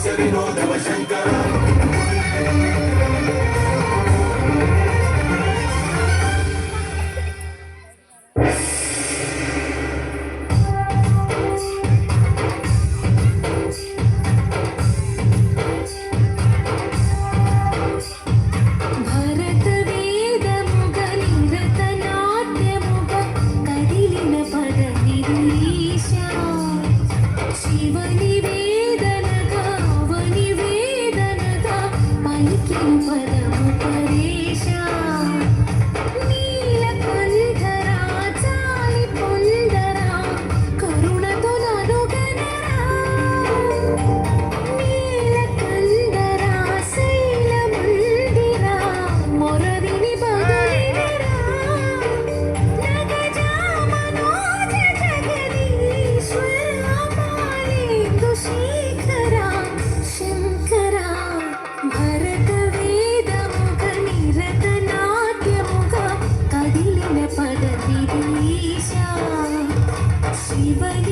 ಸರಿ ನೋಡವ Shankara by the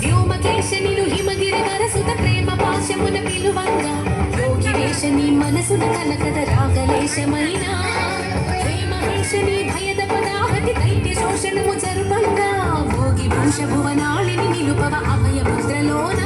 వ్యోమకేశనిలు హిమగిరి వరసుత ప్రేమ పాశమున పిలువంగా యోగివేశని మనసున కనకద రాగలేశమైన. ప్రేమవేశని భయద పదాహతి దైత్య శోషణము జరుపంగా. భోగి భూష భువనాళిని నిలుపవ అభయ ముద్రలోన